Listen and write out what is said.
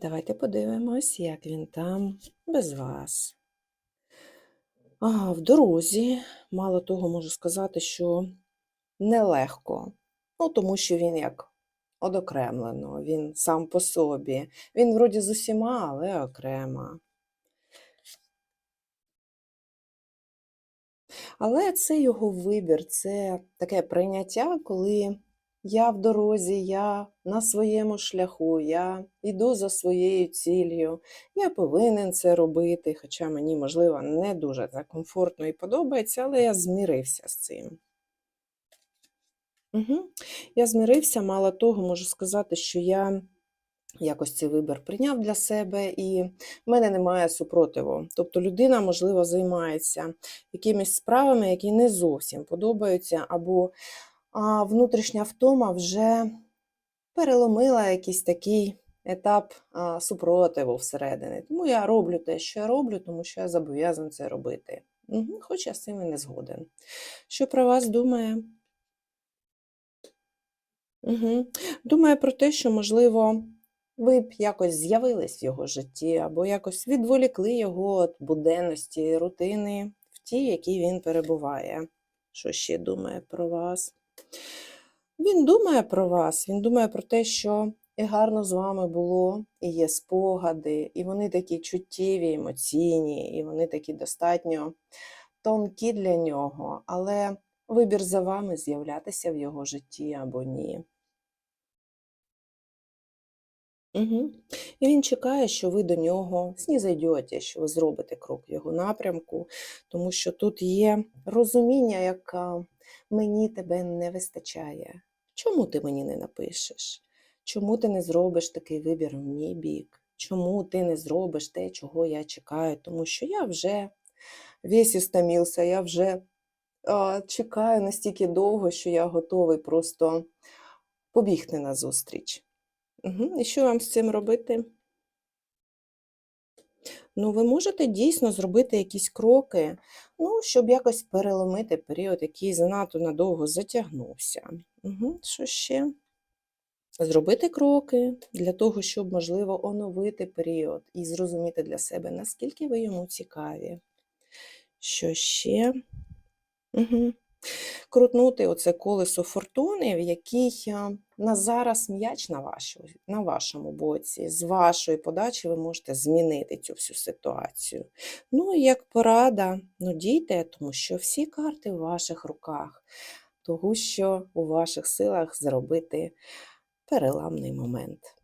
Давайте подивимось, як він там без вас. Ага, в дорозі, мало того, можу сказати, що нелегко. Ну, тому що він як одокремлено, він сам по собі. Він вроді з усіма, але окремо. Але це його вибір, це таке прийняття, коли я в дорозі, я на своєму шляху, я йду за своєю ціллю, я повинен це робити, хоча мені, можливо, не дуже це комфортно і подобається, але я змірився з цим. Угу. Я змірився, мало того, можу сказати, що я якось цей вибір прийняв для себе, і в мене немає супротиву. Тобто людина, можливо, займається якимись справами, які не зовсім подобаються, або внутрішня втома вже переломила якийсь такий етап а, супротиву всередині. Тому я роблю те, що я роблю, тому що я зобов'язаний це робити. Угу. Хоч я з цим і не згоден. Що про вас думає? Угу. Думає про те, що, можливо, ви б якось з'явились в його житті, або якось відволікли його від буденності, рутини в тій, в якій він перебуває. Що ще думає про вас? Він думає про вас, він думає про те, що і гарно з вами було, і є спогади, і вони такі чуттєві, емоційні, і вони такі достатньо тонкі для нього, але вибір за вами з'являтися в його житті або ні. Угу. І він чекає, що ви до нього снізойдете, що ви зробите крок в його напрямку, тому що тут є розуміння, як а, мені тебе не вистачає. Чому ти мені не напишеш? Чому ти не зробиш такий вибір в мій бік? Чому ти не зробиш те, чого я чекаю? Тому що я вже весь істомився, я вже а, чекаю настільки довго, що я готовий просто побігти назустріч. Угу. І що вам з цим робити? Ну, ви можете дійсно зробити якісь кроки, ну, щоб якось переломити період, який занадто надовго затягнувся. Угу. Що ще? Зробити кроки для того, щоб, можливо, оновити період і зрозуміти для себе, наскільки ви йому цікаві. Що ще? Угу. Крутнути оце колесо фортуни, в який а, на зараз м'яч на, вашу, на вашому боці. З вашої подачі ви можете змінити цю всю ситуацію. Ну і як порада, ну дійте, тому що всі карти в ваших руках, тому що у ваших силах зробити переламний момент.